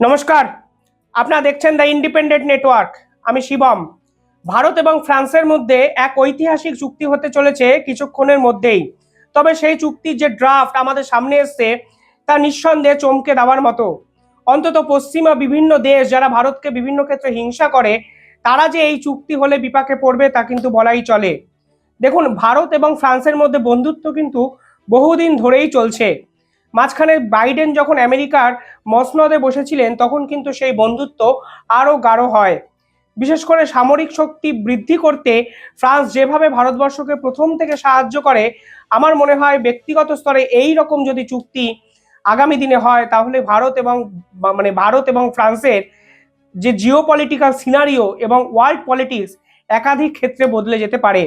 নমস্কার। আপনারা দেখছেন দ্য ইন্ডিপেন্ডেন্ট নেটওয়ার্ক আমি শিবম। ভারত এবং ফ্রান্সের মধ্যে এক ঐতিহাসিক চুক্তি হতে চলেছে কিছুক্ষণের মধ্যেই। তবে সেই চুক্তির যে ড্রাফট আমাদের সামনে এসছে, তা নিঃসন্দেহে চমকে দেওয়ার মতো। অন্তত পশ্চিমা বিভিন্ন দেশ যারা ভারতকে বিভিন্ন ক্ষেত্রে হিংসা করে, তারা যে এই চুক্তি হলে বিপাকে পড়বে তা কিন্তু বলাই চলে। দেখুন, ভারত এবং ফ্রান্সের মধ্যে বন্ধুত্ব কিন্তু বহুদিন ধরেই চলছে। মাঝখানে বাইডেন যখন আমেরিকার মসনদে বসেছিলেন, তখন কিন্তু সেই বন্ধুত্ব আরও গাঢ় হয়। বিশেষ করে সামরিক শক্তি বৃদ্ধি করতে ফ্রান্স যেভাবে ভারতবর্ষকে প্রথম থেকে সাহায্য করে, আমার মনে হয় ব্যক্তিগত স্তরে এই রকম যদি চুক্তি আগামী দিনে হয়, তাহলে ভারত এবং মানে ভারত এবং ফ্রান্সের যে জিও পলিটিক্যাল সিনারিও এবং ওয়ার্ল্ড পলিটিক্স একাধিক ক্ষেত্রে বদলে যেতে পারে।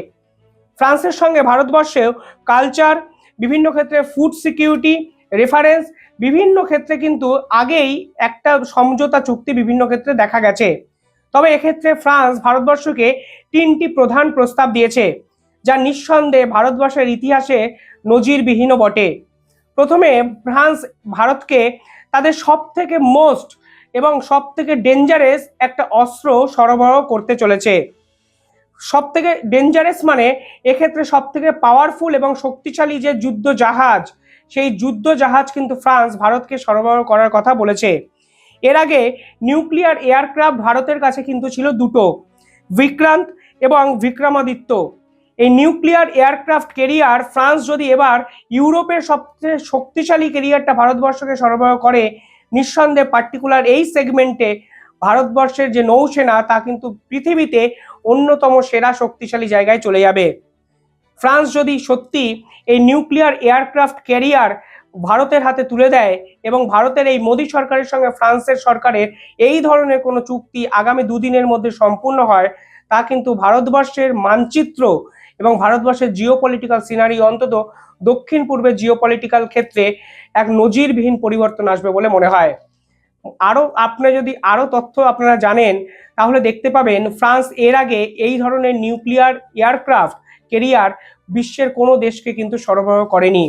ফ্রান্সের সঙ্গে ভারতবর্ষেও কালচার, বিভিন্ন ক্ষেত্রে ফুড সিকিউরিটি রেফারেন্স বিভিন্ন ক্ষেত্রে কিন্তু আগেই একটা সমঝোতা চুক্তি বিভিন্ন ক্ষেত্রে দেখা গেছে। তবে এক্ষেত্রে ফ্রান্স ভারতবর্ষকে তিনটি প্রধান প্রস্তাব দিয়েছে, যা নিঃসন্দেহে ভারতবর্ষের ইতিহাসে নজিরবিহীন বটে। প্রথমে ফ্রান্স ভারতকে তাদের সব থেকে মোস্ট এবং সব থেকে ডেঞ্জারেস একটা অস্ত্র সরবরাহ করতে চলেছে। সব থেকে ডেঞ্জারেস মানে এক্ষেত্রে সব থেকে পাওয়ারফুল এবং শক্তিশালী যে যুদ্ধ জাহাজ সেই যুদ্ধ জাহাজ কিন্তু ফ্রান্স ভারতকে সরবরাহ করার কথা বলেছে। এর আগে নিউক্লিয়ার এয়ারক্রাফট ভারতের কাছে কিন্তু ছিল দুটো, বিক্রান্ত এবং বিক্রমাদিত্য। এই নিউক্লিয়ার এয়ারক্রাফট কেরিয়ার ফ্রান্স যদি এবার ইউরোপের সবচেয়ে শক্তিশালী কেরিয়ারটা ভারতবর্ষকে সরবরাহ করে, নিঃসন্দেহে পার্টিকুলার এই সেগমেন্টে ভারতবর্ষের যে নৌসেনা, তা কিন্তু পৃথিবীতে অন্যতম সেরা শক্তিশালী জায়গায় চলে যাবে। ফ্রান্স যদি সত্যি এই নিউক্লিয়ার এয়ারক্রাফট ক্যারিয়ার ভারতের হাতে তুলে দেয় এবং ভারতের এই মোদী সরকারের সঙ্গে ফ্রান্সের সরকারের এই ধরনের কোনো চুক্তি আগামী দুদিনের মধ্যে সম্পূর্ণ হয়, তা কিন্তু ভারতবর্ষের মানচিত্র এবং ভারতবর্ষের জিও পলিটিক্যাল সিনারি অন্তত দক্ষিণ পূর্বে জিও পলিটিক্যাল ক্ষেত্রে এক নজিরবিহীন পরিবর্তন আসবে বলে মনে হয়। আরও আপনি যদি আরও তথ্য আপনারা জানেন, তাহলে দেখতে পাবেন ফ্রান্স এর আগে এই ধরনের নিউক্লিয়ার এয়ারক্রাফট কেরিয়ার বিশ্বের কোনো দেশকে কিন্তু সরবরাহ করেনি।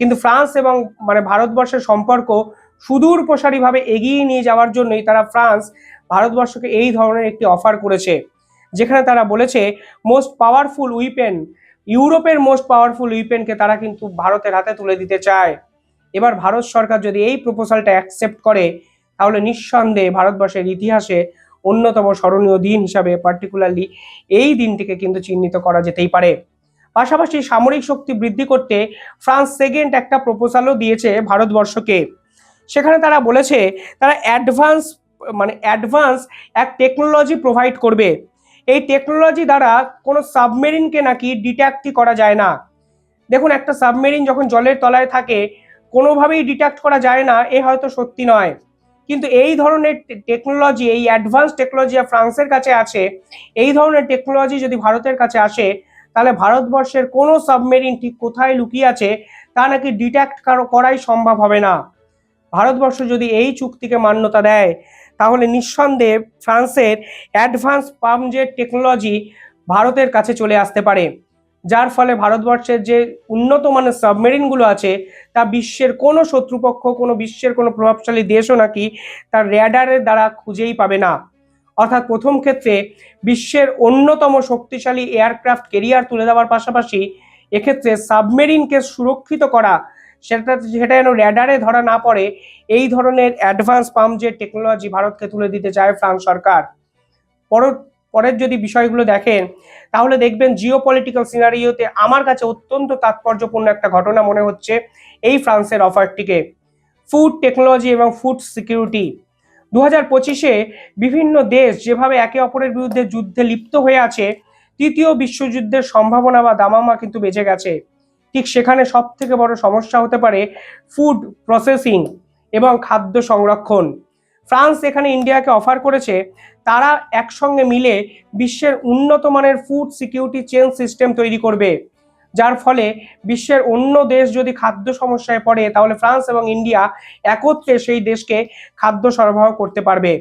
কিন্তু ফ্রান্স এবং মানে ভারতবর্ষের সম্পর্ক সুদূর প্রসারীভাবে এগিয়ে নিয়ে যাওয়ার জন্যই তারা ফ্রান্স ভারতবর্ষকে এই ধরনের একটি অফার করেছে, যেখানে তারা বলেছে মোস্ট পাওয়ারফুল উইপেন ইউরোপের মোস্ট পাওয়ারফুল উইপেনকে তারা কিন্তু ভারতের হাতে তুলে দিতে চায়। এবার ভারত সরকার যদি এই প্রপোজালটা অ্যাকসেপ্ট করে, তাহলে নিঃসন্দেহে ভারতবর্ষের ইতিহাসে অন্যতম স্মরণীয় দিন হিসাবে পার্টিকুলারলি এই দিনটিকে কিন্তু চিহ্নিত করা যেতেই পারে। পাশাপাশি সামরিক শক্তি বৃদ্ধি করতে ফ্রান্স সেকেন্ড একটা প্রপোজালও দিয়েছে ভারতবর্ষকে। সেখানে তারা বলেছে, তারা অ্যাডভান্স মানে অ্যাডভান্স এক টেকনোলজি প্রোভাইড করবে। এই টেকনোলজি দ্বারা কোনো সাবমেরিনকে নাকি ডিট্যাক্টই করা যায় না। দেখুন, একটা সাবমেরিন যখন জলের তলায় থাকে, কোনোভাবেই ডিটেক্ট করা যায় না, এ হয়তো সত্যি নয়। কিন্তু এই ধরনের টেকনোলজি, এই অ্যাডভান্স টেকনোলজি ফ্রান্সের কাছে আছে, এই ধরনের টেকনোলজি যদি ভারতের কাছে আসে তাহলে ভারতবর্ষের কোনো সাবমেরিন ঠিক কোথায় লুকিয়ে আছে তা নাকি ডিটেক্ট করাই সম্ভব হবে না। ভারতবর্ষ যদি এই চুক্তিকে মান্যতা দেয়, তাহলে নিঃসন্দেহে ফ্রান্সের অ্যাডভান্স পাম্পজেট টেকনোলজি ভারতের কাছে চলে আসতে পারে, যার ফলে ভারতবর্ষের যে উন্নত মানের সাবমেরিনগুলো আছে, তা বিশ্বের কোনো শত্রুপক্ষ, কোনো বিশ্বের কোনো প্রভাবশালী দেশও নাকি তার র্যাডারের দ্বারা খুঁজেই পাবে না। অর্থাৎ প্রথম ক্ষেত্রে বিশ্বের অন্যতম শক্তিশালী এয়ারক্রাফট কেরিয়ার তুলে দেওয়ার পাশাপাশি এক্ষেত্রে সাবমেরিনকে সুরক্ষিত করা, সেটা সেটা যেন র্যাডারে ধরা না পড়ে, এই ধরনের অ্যাডভান্স পাম্প যে টেকনোলজি ভারতকে তুলে দিতে চায় ফ্রান্স সরকার। পর, পরের যদি বিষয়গুলো দেখেন, তাহলে দেখবেন জিও পলিটিক্যাল সিনারিওতে আমার কাছে অত্যন্ত তাৎপর্যপূর্ণ একটা ঘটনা মনে হচ্ছে এই ফ্রান্সের অফারটিকে। ফুড টেকনোলজি এবং ফুড সিকিউরিটি দু হাজার পঁচিশে বিভিন্ন দেশ যেভাবে একে অপরের বিরুদ্ধে যুদ্ধে লিপ্ত হয়ে আছে, তৃতীয় বিশ্বযুদ্ধের সম্ভাবনা বা দামামা কিন্তু বেঁচে গেছে। ঠিক সেখানে সব থেকে বড় সমস্যা হতে পারে ফুড প্রসেসিং এবং খাদ্য সংরক্ষণ। ফ্রান্স এখানে ইন্ডিয়াকে অফার করেছে, তারা একসঙ্গে মিলে বিশ্বের উন্নত মানের ফুড সিকিউরিটি চেন সিস্টেম তৈরি করবে। যার ফলে বিশ্বের অন্য দেশ যদি খাদ্য সমস্যায় পড়ে, তাহলে ফ্রান্স এবং ইন্ডিয়া একত্রে সেই দেশকে খাদ্য সরবরাহ করতে পারবে।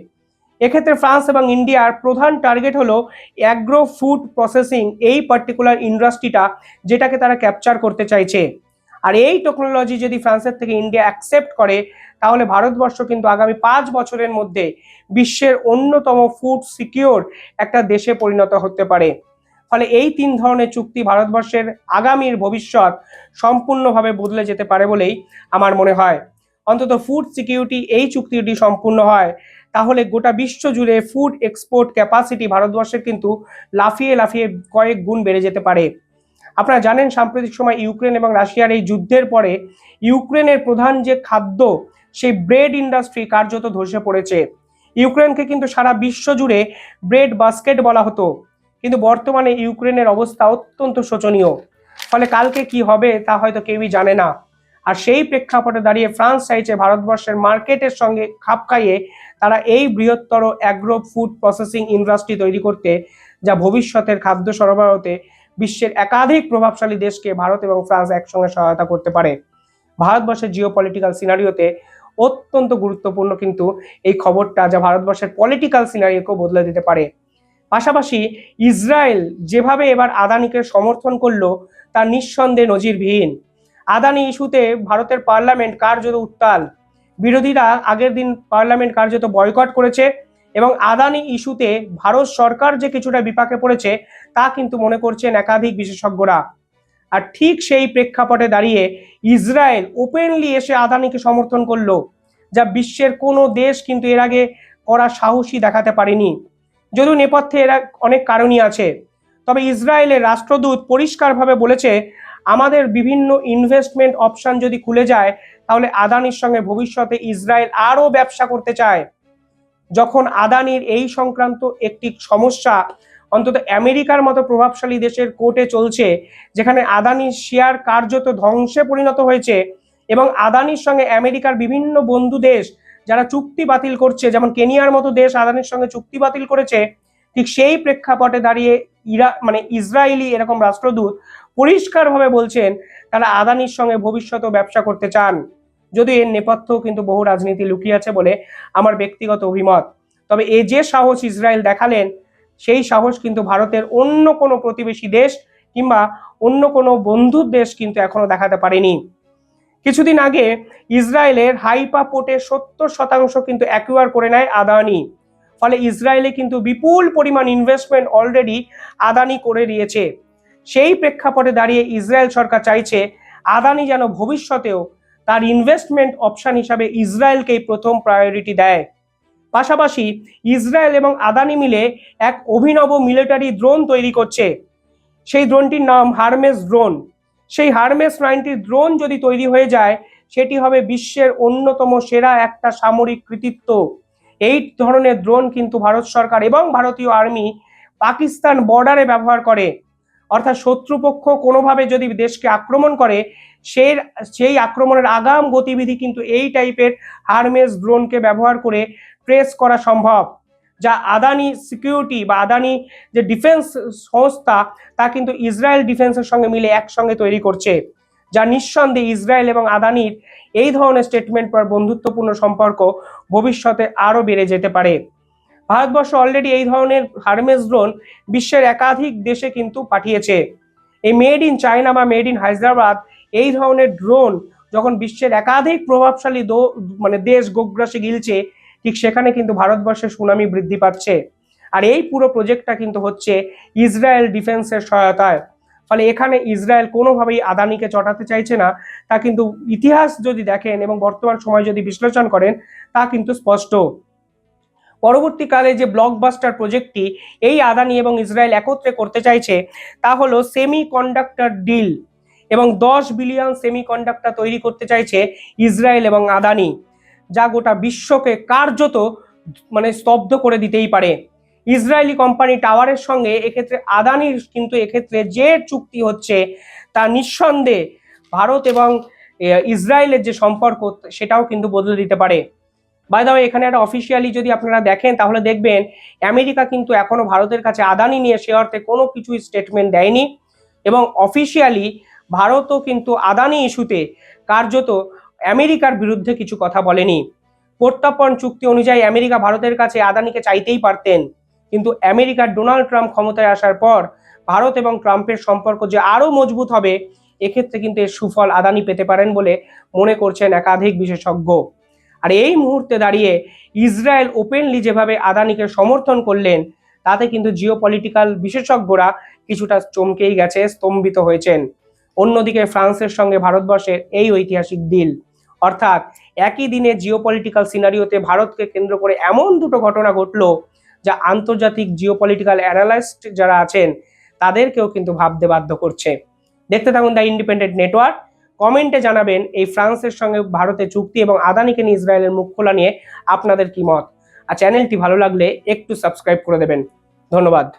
এক্ষেত্রে ফ্রান্স এবং ইন্ডিয়ার প্রধান টার্গেট হলো অ্যাগ্রো ফুড প্রসেসিং এই পার্টিকুলার ইন্ডাস্ট্রিটা যেটাকে তারা ক্যাপচার করতে চাইছে। আর এই টেকনোলজি যদি ফ্রান্সের থেকে ইন্ডিয়া অ্যাকসেপ্ট করে, তাহলে ভারতবর্ষ কিন্তু আগামী পাঁচ বছরের মধ্যে বিশ্বের অন্যতম ফুড সিকিওর একটা দেশে পরিণত হতে পারে। ফলে এই তিন ধরনের চুক্তি ভারতবর্ষের আগামীর ভবিষ্যৎ সম্পূর্ণভাবে বদলে যেতে পারে বলেই আমার মনে হয়। অন্তত ফুড সিকিউরিটি এই চুক্তিটি সম্পূর্ণ হয়। তাহলে গোটা বিশ্ব জুড়ে ফুড এক্সপোর্ট ক্যাপাসিটি ভারতবর্ষের কিন্তু লাফিয়ে লাফিয়ে কয়েক গুণ বেড়ে যেতে পারে। আপনারা জানেন, সাম্প্রতিক সময় ইউক্রেন এবং রাশিয়ার এই যুদ্ধের পরে ইউক্রেনের প্রধান যে খাদ্য, সেই ব্রেড ইন্ডাস্ট্রি কার্যত ধসে পড়েছে। ইউক্রেনকে কিন্তু সারা বিশ্ব জুড়ে ব্রেড বাস্কেট বলা হতো। কিন্তু বর্তমানে ইউক্রেনের অবস্থা অত্যন্ত শোচনীয়। ফলে কালকে কি হবে তা হয়তো কেউই জানে না। আর সেই প্রেক্ষাপটে দাঁড়িয়ে ফ্রান্স চাইছে ভারতবর্ষের মার্কেটের সঙ্গে খাপ খাইয়ে তারা এই বৃহত্তর অ্যাগ্রো ফুড প্রসেসিং ইন্ডাস্ট্রি তৈরি করতে, যা ভবিষ্যতের খাদ্য সরবরাহতে বিশ্বের একাধিক প্রভাবশালী দেশকে ভারত এবং ফ্রান্স একসঙ্গে সহায়তা করতে পারে। ভারতবর্ষের জিও পলিটিক্যাল সিনারিওতে অত্যন্ত গুরুত্বপূর্ণ কিন্তু এই খবরটা যা ভারতবর্ষের পলিটিক্যাল সিনারিওকেও বদলে দিতে পারে। পাশাপাশি ইসরায়েল যেভাবে এবার আদানিকে সমর্থন করল, তা নিঃসন্দেহে নজিরবিহীন। আদানি ইস্যুতে ভারতের পার্লামেন্ট কার্যত উত্তাল। বিরোধীরা আগের দিন পার্লামেন্ট কার্যত বয়কট করেছে এবং আদানি ইস্যুতে ভারত সরকার যে কিছুটা বিপাকে পড়েছে, তা কিন্তু মনে করছেন একাধিক বিশেষজ্ঞরা। আর ঠিক সেই প্রেক্ষাপটে দাঁড়িয়ে ইসরায়েল ওপেনলি এসে আদানিকে সমর্থন করল, যা বিশ্বের কোনো দেশ কিন্তু এর আগে করা সাহসী দেখাতে পারেনি। যদিও নেপথ্যে এরা অনেক কারণই আছে, তবে ইসরায়েলের রাষ্ট্রদূত পরিষ্কারভাবে বলেছে, আমাদের বিভিন্ন ইনভেস্টমেন্ট অপশন যদি খুলে যায়, তাহলে আদানির সঙ্গে ভবিষ্যতে ইসরায়েল আরও ব্যবসা করতে চায়। যখন আদানির এই সংক্রান্ত একটি সমস্যা অন্তত আমেরিকার মতো প্রভাবশালী দেশের কোর্টে চলছে, যেখানে আদানির শেয়ার কার্যত ধ্বংসে পরিণত হয়েছে এবং আদানির সঙ্গে আমেরিকার বিভিন্ন বন্ধু দেশ যারা চুক্তি বাতিল করছে, যেমন কেনিয়ার মতো দেশ আদানির সঙ্গে চুক্তি বাতিল করেছে, ঠিক সেই প্রেক্ষাপটে দাঁড়িয়ে ইরা মানে ইসরায়েলি এরকম রাষ্ট্রদূত পরিষ্কারভাবে বলছেন, তারা আদানির সঙ্গে ভবিষ্যতেও ব্যবসা করতে চান। যদিও এর নেপথ্যেও কিন্তু বহু রাজনীতি লুকিয়ে আছে বলে আমার ব্যক্তিগত অভিমত। তবে এ যে সাহস ইসরায়েল দেখালেন, সেই সাহস কিন্তু ভারতের অন্য কোনো প্রতিবেশী দেশ কিংবা অন্য কোনো বন্ধুর দেশ কিন্তু এখনও দেখাতে পারেনি। কিছুদিন আগে ইসরায়েলের হাইপা পোর্টে সত্তর শতাংশ কিন্তু অ্যাকুয়ার করে নেয় আদানি। ফলে ইসরায়েলে কিন্তু বিপুল পরিমাণ ইনভেস্টমেন্ট অলরেডি আদানি করে দিয়েছে। সেই প্রেক্ষাপটে দাঁড়িয়ে ইসরায়েল সরকার চাইছে আদানি যেন ভবিষ্যতেও তার ইনভেস্টমেন্ট অপশন হিসাবে ইসরায়েলকেই প্রথম প্রায়োরিটি দেয়। পাশাপাশি ইসরায়েল এবং আদানি মিলে এক অভিনব মিলিটারি ড্রোন তৈরি করছে। সেই ড্রোনটির নাম হারমেস ড্রোন সেই হারমেস নাইনটি ড্রোন যদি তৈরি হয়ে যায়, সেটি হবে বিশ্বের অন্যতম সেরা একটা সামরিক কৃতিত্ব। এই ধরনের ড্রোন কিন্তু ভারত সরকার এবং ভারতীয় আর্মি পাকিস্তান বর্ডারে ব্যবহার করে। অর্থাৎ শত্রুপক্ষ কোনোভাবে যদি দেশকে আক্রমণ করে সেই সেই আক্রমণের আগাম গতিবিধি কিন্তু এই টাইপের হারমেস ড্রোনকে ব্যবহার করে ট্রেস করা সম্ভব। যা আদানি সিকিউরিটি বা আদানি যে ডিফেন্স সংস্থা, তা কিন্তু ইসরায়েল ডিফেন্সের সঙ্গে মিলে একসঙ্গে তৈরি করছে। যা নিঃসন্দেহে ইসরায়েল এবং আদানির এই ধরনের স্টেটমেন্ট পর বন্ধুত্বপূর্ণ সম্পর্ক ভবিষ্যতে আরও বেড়ে যেতে পারে। ভারতবর্ষ অলরেডি এই ধরনের হারমেস ড্রোন বিশ্বের একাধিক দেশে কিন্তু পাঠিয়েছে। এই মেড ইন চায়না বা মেড ইন হায়দ্রাবাদ এই ধরনের ড্রোন যখন বিশ্বের একাধিক প্রভাবশালী মানে দেশ গোগ্রাসে গিলছে ঠিক সেখানে কিন্তু ভারতবর্ষের সুনামি বৃদ্ধি পাচ্ছে। আর এই পুরো প্রজেক্টটা কিন্তু হচ্ছে ইসরায়েল ডিফেন্সের সহায়তায়। ফলে এখানে ইসরায়েল কোনোভাবেই আদানিকে চটাতে চাইছে না। তা কিন্তু ইতিহাস যদি দেখেন এবং বর্তমান সময় যদি বিশ্লেষণ করেন, তা কিন্তু স্পষ্ট। পরবর্তীকালে যে ব্লকবাস্টার প্রজেক্টটি এই আদানি এবং ইসরায়েল একত্রে করতে চাইছে, তা হলো সেমি কন্ডাক্টর ডিল এবং দশ বিলিয়ন সেমি কন্ডাক্টর তৈরি করতে চাইছে ইসরায়েল এবং আদানি। যা গোটা বিশ্বকে কার্যত মানে স্তব্ধ করে দিতেই পারে। ইসরায়েলি কোম্পানি টাওয়ারের সঙ্গে এক্ষেত্রে আদানির কিন্তু এক্ষেত্রে যে চুক্তি হচ্ছে তা নিঃসন্দেহে ভারত এবং ইসরায়েলের যে সম্পর্ক সেটাও কিন্তু বদলে দিতে পারে। বাই দা এখানে একটা অফিসিয়ালি যদি আপনারা দেখেন, তাহলে দেখবেন আমেরিকা কিন্তু এখনও ভারতের কাছে আদানি নিয়ে সে অর্থে কোনো কিছু স্টেটমেন্ট দেয়নি এবং অফিসিয়ালি ভারতও কিন্তু আদানি ইস্যুতে কার্যত আমেরিকার বিরুদ্ধে কিছু কথা বলেনি। প্রত্যর্পণ চুক্তি অনুযায়ী আমেরিকা ভারতের কাছে আদানিকে চাইতেই পারতেন। কিন্তু আমেরিকার ডোনাল্ড ট্রাম্প ক্ষমতায় আসার পর ভারত এবং ট্রাম্পের সম্পর্ক যে আরও মজবুত হবে, এক্ষেত্রে কিন্তু এর সুফল আদানি পেতে পারেন বলে মনে করছেন একাধিক বিশেষজ্ঞ। আর এই মুহূর্তে দাঁড়িয়ে ইসরায়েল ওপেনলি যেভাবে আদানিকে সমর্থন করলেন, তাতে কিন্তু জিও পলিটিক্যাল বিশেষজ্ঞরা কিছুটা চমকেই গেছে, স্তম্ভিত হয়েছেন। অন্যদিকে ফ্রান্সের সঙ্গে ভারতবর্ষের এই ঐতিহাসিক ডিল। অর্থাৎ একই দিনে জিও পলিটিক্যাল সিনারিওতে ভারতকে কেন্দ্র করে এমন দুটো ঘটনা ঘটলো যা আন্তর্জাতিক জিও পলিটিক্যাল অ্যানালাইস্ট যারা আছেন, তাদেরকেও কিন্তু ভাবতে বাধ্য করছে। দেখতে থাকুন দ্য ইন্ডিপেন্ডেন্ট নেটওয়ার্ক কমেন্টে জানাবেন, এই ফ্রান্সের সঙ্গে ভারতের চুক্তি এবং আদানিকে নিয়ে ইসরায়েলের মুখ খোলা নিয়ে আপনাদের কি মত? আর চ্যানেলটি ভালো লাগলে একটু সাবস্ক্রাইব করে দেবেন। ধন্যবাদ।